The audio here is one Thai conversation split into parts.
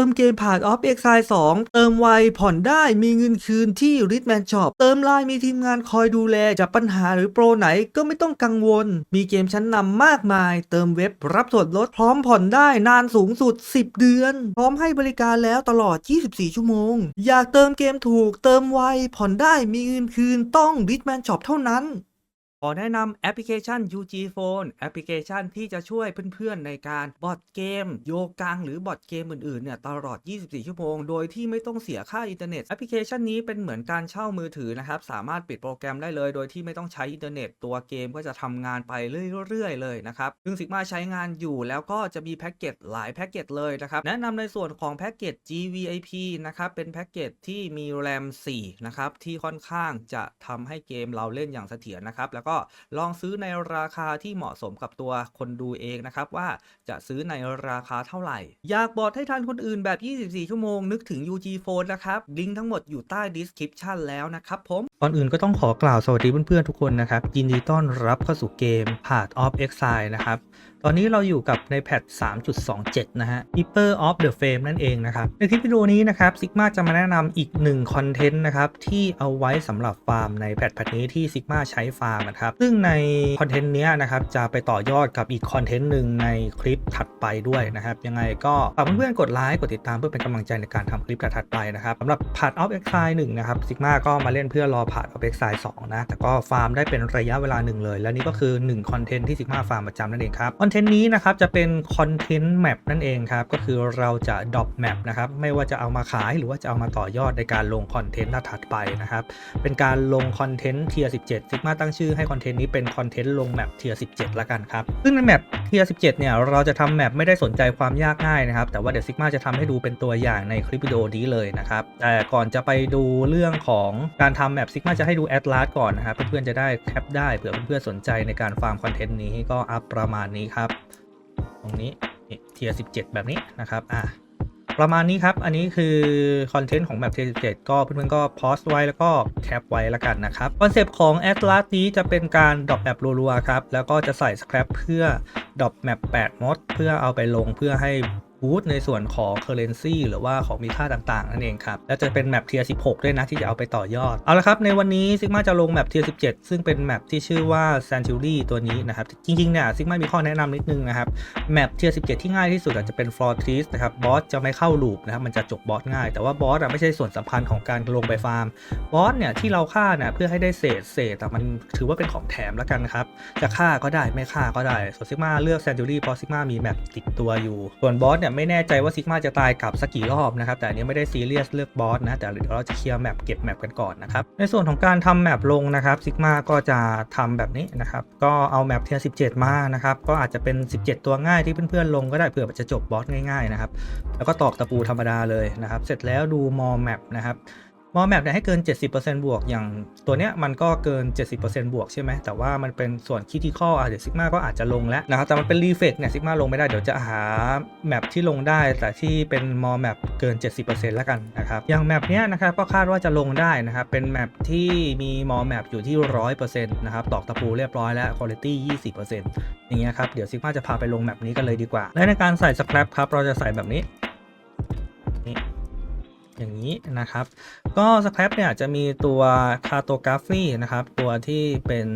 ติมเกมผ่าน Off Exile 2 เติมไวผ่อนได้มีเงินคืนที่ Ritman Shop เติมไลน์มีทีมงานคอยดูแลจะปัญหาหรือโปรไหนก็ไม่ต้องกังวล มีเกมชั้นนำมากมาย เติมเว็บรับส่วนลดพร้อมผ่อนได้นานสูงสุด 10 เดือน พร้อมให้บริการแล้วตลอด 24 ชั่วโมง อยากเติมเกมถูกเติมไวผ่อนได้มีเงินคืนต้อง Ritman Shop เท่านั้น ขอแนะนำแอปพลิเคชัน UG Phone แอปพลิเคชันที่จะช่วยเพื่อนๆในการบอดเกม โยกังหรือบอดเกมอื่นๆเนี่ยตลอด 24 ชั่วโมง โดยที่ไม่ต้องเสียค่าอินเทอร์เน็ตแอปพลิเคชันนี้เป็นเหมือนการเช่ามือถือนะครับ สามารถปิดโปรแกรมได้เลย โดยที่ไม่ต้องใช้อินเทอร์เน็ตตัวเกมก็จะทำงานไปเรื่อยๆเลยนะครับซึ่ง Sigma ใช้งานอยู่แล้วก็จะมีแพ็กเกจหลายแพ็กเกจเลยนะครับแนะนำในส่วนของแพ็กเกจ GVIP นะครับเป็นแพ็กเกจที่มี RAM 4นะครับที่ค่อนข้างจะทำให้เกมเราเล่นอย่างเสถียรนะครับแล้วก็ลองซื้อในราคาที่เหมาะสมกับตัวคนดูเองนะครับว่าจะซื้อในราคาเท่าไหร่ อยากบอดให้ทันคนอื่นแบบ 24 ชั่วโมงนึกถึง UG Phone นะครับลิงก์ทั้งหมดอยู่ใต้ description แล้วนะครับผม ก่อนอื่นก็ต้องขอกล่าวสวัสดีเพื่อนๆทุกคนนะครับ ยินดีต้อนรับเข้าสู่เกม Path of Exile นะครับ ตอนนี้เราอยู่กับในแพท 3.27 นะฮะ Keeper of the Fame นั่นเองนะครับ ในคลิปวิดีโอนี้นะครับ Sigma จะมาแนะนำอีกหนึ่งคอนเทนต์นะครับ ที่เอาไว้สำหรับฟาร์มในแพทแพทนี้ที่ Sigma ใช้ฟาร์มนะครับ ซึ่งในคอนเทนต์นี้นะครับ จะไปต่อยอดกับอีกคอนเทนต์หนึ่งในคลิปถัดไปด้วยนะครับ ยังไงก็ฝากเพื่อนๆกดไลค์กดติดตามเพื่อเป็นกำลังใจในการทำคลิปถัดไปนะครับสำหรับ Path of Exile 1นะครับ Sigma ก็มาเล่นเพื่อรอ Path of Exile 2นะ แต่ก็ฟาร์มได้เป็นระยะเวลาหนึ่งเลย และนี่ก็คือ1คอนเทนต์ที่ Sigma ฟาร์มประจำนั่นเองครับ คอนเทนต์นี้นะครับจะเป็นคอนเทนต์แมปนั่นเองครับ ก็คือเราจะดรอปแมปนะครับ ไม่ว่าจะเอามาขายหรือว่าจะเอามาต่อยอดในการลงคอนเทนต์ถัดไปนะครับ เป็นการลงคอนเทนต์เทียร์17 Sigma ตั้งชื่อให้คอนเทนต์นี้เป็นคอนเทนต์ลงแมปเทียร์17ละกันครับ ซึ่งในแมป เทียร์17 เนี่ย เราจะทำแมปไม่ได้สนใจความยากง่ายนะครับ แต่ว่าเดี๋ยวซิกมาจะทำให้ดูเป็นตัวอย่างในคลิปวิดีโอนี้เลยนะครับ แต่ก่อนจะไปดูเรื่องของการทำแมปซิกมาจะให้ดูแอดลาสก่อนนะครับ เพื่อนๆจะได้แคปได้เผื่อเพื่อนๆสนใจในการฟาร์มคอนเทนต์นี้ก็อัพประมาณนี้ครับ ตรงนี้เทียร์17 แบบนี้นะครับ อะ ประมาณนี้ครับ อันนี้คือคอนเทนต์ของแบบ T17 ก็เพื่อนๆก็โพสต์ไว้แล้วก็แคปไว้แล้วกันนะครับ คอนเซปต์ของ Atlas นี้จะเป็นการดรอปแมปรัวๆครับ แล้วก็จะใส่สครับเพื่อดรอปแมป8มดเพื่อเอาไปลงเพื่อให้ บูตในส่วนของ Currency หรือว่าของมีค่าต่างๆ นั่นเองครับ แล้วจะเป็นแมปเทียร์16 ด้วยนะ ที่จะเอาไปต่อยอด เอาละครับ ในวันนี้ Sigma จะลงแมปเทียร์17 ซึ่งเป็นแมปที่ชื่อว่า Sanctuary ตัวนี้นะครับ จริงๆเนี่ย Sigma มีข้อแนะนำนิดนึงนะครับ แมปเทียร์17 ที่ง่ายที่สุดอาจจะเป็น Floor t r e e นะครับบอสจะไม่เข้าลูปนะครับมันจะจบบอสง่าย แต่ว่าบอสอะไม่ใช่ส่วนสำคัญของการลงไปฟาร์มบอสเนี่ยที่เราฆ่าเนี่ยเพื่อให้ได้เศษเศษแต่มันถือว่าเป็นของแถมแล้วกันครับจะฆ่าก็ได้ไม่ฆ่าก็ได้ส่วนซิกมาเลือกแซนจูรี่เพราะซิกมามีแมปติดตัวอยู่ส่วนบอสเนี่ยไม่แน่ใจว่าซิกมาจะตายกับสักกี่รอบนะครับแต่อันนี้ไม่ได้ซีเรียสเลือกบอสนะแต่เดี๋ยวเราจะเคลียร์แมปเก็บแมปกันก่อนนะครับในส่วนของการทำแมปลงนะครับซิกมาก็จะทำแบบนี้นะครับก็เอาแมปเทียร์17 มานะครับก็อาจจะเป็น 17 ตัวง่ายที่เพื่อนๆลงก็ได้เผื่อจะจบบอสง่ายๆนะครับแล้วก็ตอกตะปูธรรมดาเลยนะครับเสร็จแล้วดูมอแมปนะครับ มอแมปเนี่ยให้เกิน 70%บวก อย่างตัวเนี้ยมันก็เกิน 70%บวกใช่ไหม แต่ว่ามันเป็นส่วนคิดที่ข้ออะเดี๋ยวซิกมาก็อาจจะลงแล้วนะครับ แต่มันเป็นรีเฟกเนี่ยซิกมาลงไม่ได้ เดี๋ยวจะหาแมปที่ลงได้ แต่ที่เป็นมอแมปเกิน 70%แล้วกันนะครับ อย่างแมปเนี้ยนะครับก็คาดว่าจะลงได้นะครับ เป็นแมปที่มีมอแมปอยู่ที่ 100%นะครับ ตอกตะปูเรียบร้อยแล้วคุณภาพ20%อย่างเงี้ยครับ เดี๋ยวซิกมาจะพาไปลงแมปนี้กันเลยดีกว่า และในการใส่สครับครับ เราจะใส่แบบนี้ อย่างนี้นะครับ ก็สครับเนี่ยจะมีตัว cartography นะครับ ตัวที่เป็น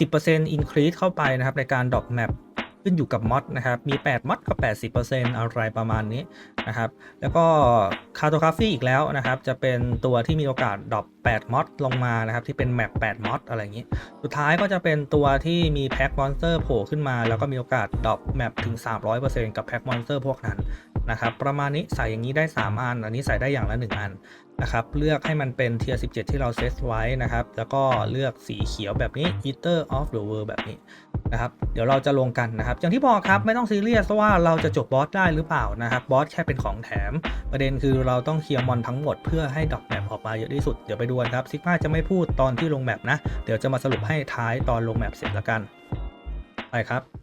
10% increase เข้าไปนะครับ ในการดรอปแมปขึ้นอยู่กับมอดนะครับ มี 8มอดกับ80%อะไรประมาณนี้นะครับ แล้วก็ cartography อีกแล้วนะครับ จะเป็นตัวที่มีโอกาสดรอป8มอดลงมานะครับ ที่เป็นแมป8มอดอะไรอย่างนี้ สุดท้ายก็จะเป็นตัวที่มีแพ็กมอนสเตอร์โผล่ขึ้นมา แล้วก็มีโอกาสดรอปแมปถึง 300%กับแพ็กมอนสเตอร์พวกนั้น นะครับประมาณนี้ใส่อย่างนี้ได้ 3 อัน อันนี้ใส่ได้อย่างละ 1 อันนะครับเลือกให้มันเป็นเทียร์17 ที่เราเซตไว้นะครับ แล้วก็เลือกสีเขียวแบบนี้ Eater of the World แบบนี้นะครับเดี๋ยวเราจะลงกันนะครับ อย่างที่บอกครับไม่ต้องซีเรียสว่าเราจะจบบอสได้หรือเปล่านะครับบอสแค่เป็นของแถม ประเด็นคือเราต้องเคลียร์มอนทั้งหมดเพื่อให้ดอกแมปออกมาเยอะที่สุด เดี๋ยวไปดูนครับซิกมาจะไม่พูดตอนที่ลงแมปนะ เดี๋ยวจะมาสรุปให้ท้ายตอนลงแมปเสร็จแล้วกันไปครับ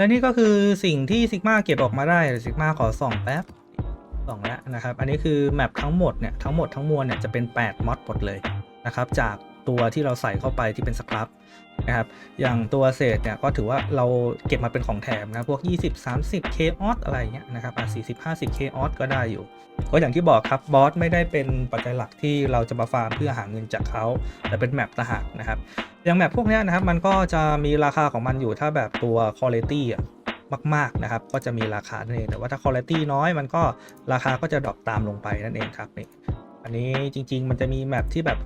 และนี่ก็คือสิ่งที่ซิกมาเก็บออกมาได้ซิกมาขอส่องแป๊บส่องแล้วนะครับ อันนี้คือแมปทั้งหมดเนี่ยทั้งหมดทั้งมวลเนี่ยจะเป็น 8มอดหมดเลยนะครับจากตัวที่เราใส่เข้าไปที่เป็นสครับ นะครับ อย่างตัวเศษเนี่ยก็ถือว่าเราเก็บมาเป็นของแถมนะพวก 20 30 k o s อะไรเงี้ยนะครับอะ40 50 k o s ก็ได้อยู่ ก็อย่างที่บอกครับบอสไม่ได้เป็นปัจจัยหลักที่เราจะมาฟาร์มเพื่อหาเงินจากเขาแต่เป็นแมปต่างหากนะครับอย่างแมปพวกนี้นะครับมันก็จะมีราคาของมันอยู่ถ้าแบบตัว Quality อะมากๆนะครับก็จะมีราคานั่นเองแต่ว่าถ้า Quality น้อยมันก็ราคาก็จะดรอปตามลงไปนั่นเองครับนี่อันนี้จริง ๆ มันจะมีแมปที่แบบ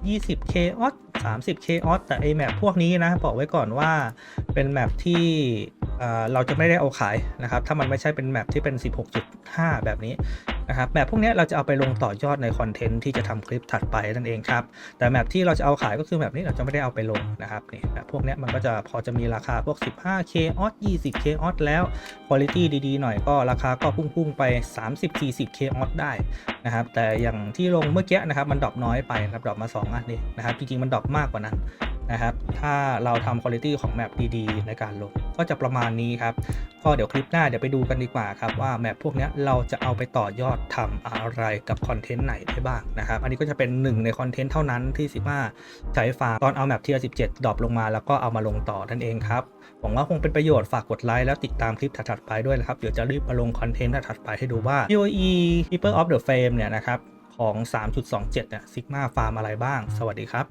20 k o s 30 k o s แต่ไอแมปพวกนี้นะบอกไว้ก่อนว่าเป็นแมปที่เอ่อเราจะไม่ได้เอาขายนะครับ ถ้ามันไม่ใช่เป็นแมปที่เป็น 16.5 แบบนี้ นะครับแมปพวกนี้เราจะเอาไปลงต่อยอดในคอนเทนต์ที่จะทำคลิปถัดไปนั่นเองครับแต่แมปที่เราจะเอาขายก็คือแมปนี้เราจะไม่ได้เอาไปลงนะครับนี่แมปพวกนี้มันก็จะพอจะมีราคาพวก 15k o s 20k o s แล้ว Quality ดีๆหน่อยก็ราคาก็พุ่งๆไป 30-40k o s ได้นะครับแต่อย่างที่ลงเมื่อกี้นะครับมันดรอปน้อยไปครับดรอปมา 2 อันนี้นะครับจริงๆมันดรอปมากกว่านั้น นะครับ ถ้าเราทำ Quality ของแมปดีๆ ในการลง ก็จะประมาณนี้ครับ ก็เดี๋ยวคลิปหน้าเดี๋ยวไปดูกันดีกว่าครับว่าแมปพวกนี้เราจะเอาไปต่อยอดทำอะไรกับคอนเทนต์ไหนได้บ้างนะครับ อันนี้ก็จะเป็นหนึ่งในคอนเทนต์เท่านั้นที่ซิมาใช้ฟาร์มตอนเอาแมปเทียร์17ดรอปลงมาแล้วก็เอามาลงต่อนั่นเองครับหวังว่าคงเป็นประโยชน์ฝากกดไลค์แล้วติดตามคลิปถัดๆไปด้วยนะครับเดี๋ยวจะรีบมาลงคอนเทนต์ถัดๆไปให้ดูว่า PoE Keeper of the Frame เนี่ยนะครับของ 3.27 เนี่ย ซิกมาฟาร์มอะไรบ้าง สวัสดีครับ